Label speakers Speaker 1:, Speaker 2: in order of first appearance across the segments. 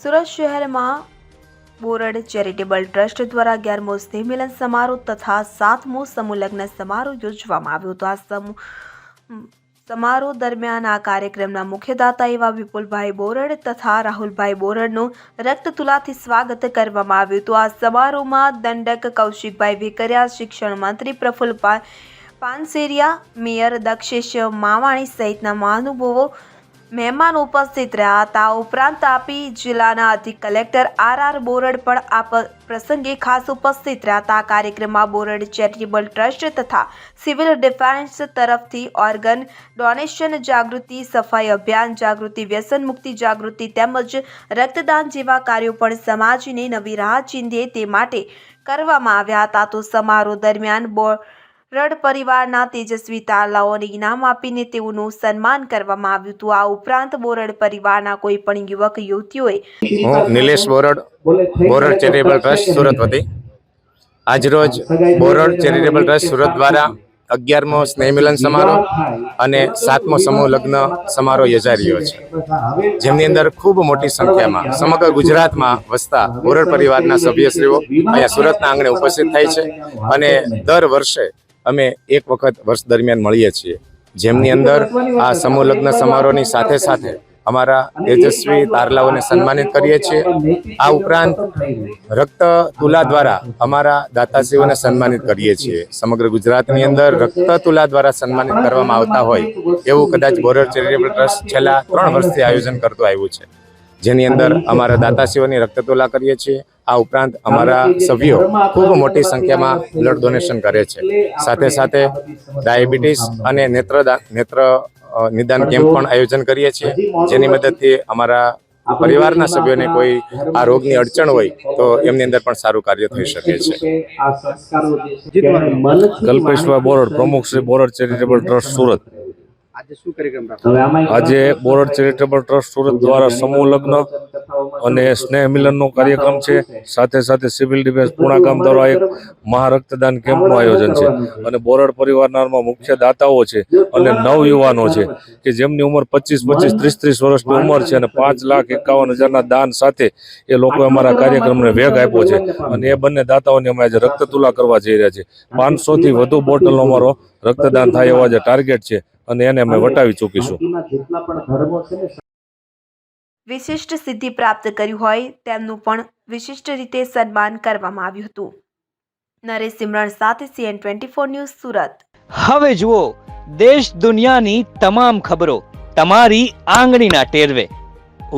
Speaker 1: સુરત શહેરમાં બોરડ charitable trust દ્વારા અગિયારમો સ્નેહ મિલન સમારોહ તથા સાતમો સમૂહ લગ્ન સમારોહ યોજવામાં આવ્યો હતો. આ સમૂહ સમારોહ દરમિયાન આ કાર્યક્રમના મુખ્યદાતા એવા વિપુલભાઈ બોરડ તથા રાહુલભાઈ બોરડનું રક્તતુલાથી સ્વાગત કરવામાં આવ્યું હતું. આ સમારોહમાં દંડક કૌશિકભાઈ વેકરિયા શિક્ષણ મંત્રી પ્રફુલ્લભાઈ પાનસેરિયા, મેયર દક્ષેશ માવાણી સહિતના મહાનુભાવો મહેમાન ઉપસ્થિત રહ્યા હતા. ઉપરાંત તાપી જિલ્લાના અધિક કલેક્ટર આર આર બોરડ પણ આ પ્રસંગે ખાસ ઉપસ્થિત રહ્યા હતા. કાર્યક્રમમાં બોરડ ચેરિટેબલ ટ્રસ્ટ તથા સિવિલ ડિફેન્સ તરફથી ઓર્ગન ડોનેશન, જાગૃતિ સફાઈ અભિયાન, જાગૃતિ વ્યસન મુક્તિ, જાગૃતિ તેમજ રક્તદાન જેવા કાર્યો પણ સમાજને નવી રાહ ચીંધે તે માટે કરવામાં આવ્યા હતા. તો સમારોહ દરમિયાન બોરડ પરિવારના તેજસ્વી તારલાઓને ઇનામ આપીને તેઓનું સન્માન કરવામાં આવ્યું હતું. આ ઉપરાંત બોરડ પરિવારના કોઈ પણ યુવક, યુવતીઓએ
Speaker 2: હું નિલેશ બોરડ બોરડ ચેરિટેબલ ટ્રસ્ટ સુરત વતી. આજરોજ બોરડ ચેરિટેબલ ટ્રસ્ટ સુરત દ્વારા અગિયારમો સ્નેહ મિલન સમારોહ અને સાતમો સમૂહ લગ્ન સમારોહ યોજાઈ રહ્યો છે. જેમની અંદર ખૂબ મોટી સંખ્યામાં સમગ્ર ગુજરાતમાં વસતા બોરડ પરિવારના સભ્યશ્રીઓ અહીંયા સુરતના આંગણે ઉપસ્થિત થાય છે અને દર વર્ષે અમે એક વખત વર્ષ દરમિયાન મળીએ છીએ. જેમની અંદર આ સમૂહ લગ્ન સમારોહની સાથે સાથે અમારા તેજસ્વી તારલાઓને સન્માનિત કરીએ છીએ. આ ઉપરાંત રક્ત તુલા દ્વારા અમારા દાતાશ્રીઓને સન્માનિત કરીએ છીએ. સમગ્ર ગુજરાતની અંદર રક્ત તુલા દ્વારા સન્માનિત કરવામાં આવતા હોય એવું કદાચ બોરર ચેરિટેબલ ટ્રસ્ટ છેલ્લા ત્રણ વર્ષથી આયોજન કરતું આવ્યું છે. જેની અંદર અમારા દાતાશ્રીઓની રક્ત તુલા કરીએ છીએ. આ ઉપરાંત અમારા સભ્યો ખૂબ મોટી સંખ્યામાં બ્લડ ડોનેશન કરે છે. સાથે સાથે ડાયાબિટીસ અને નેત્રદાન નેત્ર નિદાન કેમ્પ પણ આયોજન કરીએ છીએ જેની મદદથી અમારા પરિવારના સભ્યોને કોઈ આ રોગની અડચણ હોય તો એમની અંદર પણ સારું કાર્ય થઈ શકે છે.
Speaker 3: કલ્પેશભાઈ બોરડ પ્રમુખ શ્રી બોરડ ચેરિટેબલ ટ્રસ્ટ સુરત. આજે બોરડ ચેરિટેબલ ટ્રસ્ટ સુરત દ્વારા સમૂહ લગ્ન અને સ્નેહ મિલનનો કાર્યક્રમ છે. સાથે સાથે સિવિલ ડિફેન્સ પૂણા ગામ દ્વારા એક મહારક્તદાન કેમ્પનું આયોજન છે. અને બોરડ પરિવારના મુખ્ય દાતાઓ છે અને નવ યુવાનો છે કે જેમની ઉંમર પચીસ પચીસ ત્રીસ ત્રીસ વર્ષની ઉંમર છે અને પાંચ લાખ એકાવન હજારના દાન સાથે એ લોકો અમારા કાર્યક્રમને વેગ આપ્યો છે. અને એ બંને દાતાઓને અમે આજે રક્ત તુલા કરવા જઈ રહ્યા છે પાંચસો થી વધુ બોટલનો અમારો રક્તદાન થાય એવા જે ટાર્ગેટ છે. અને એને અમે વટાવી ચૂકીશું.
Speaker 4: જેટલા પણ ધર્મો છે ને
Speaker 1: વિશિષ્ટ સિદ્ધિ પ્રાપ્ત કર્યું હોય તેમનું પણ વિશિષ્ટ રીતે સન્માન કરવામાં આવ્યું હતું. નરેશ સિમરણ સાથે CN twenty four news Surat.
Speaker 5: હવે જુઓ દેશ દુનિયાની તમામ ખબરો તમારી આંગળીના ટેરવે.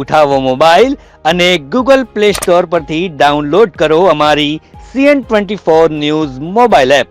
Speaker 5: ઉઠાવો મોબાઈલ અને ગૂગલ પ્લે સ્ટોર પરથી ડાઉનલોડ કરો અમારી CN twenty four news mobile app.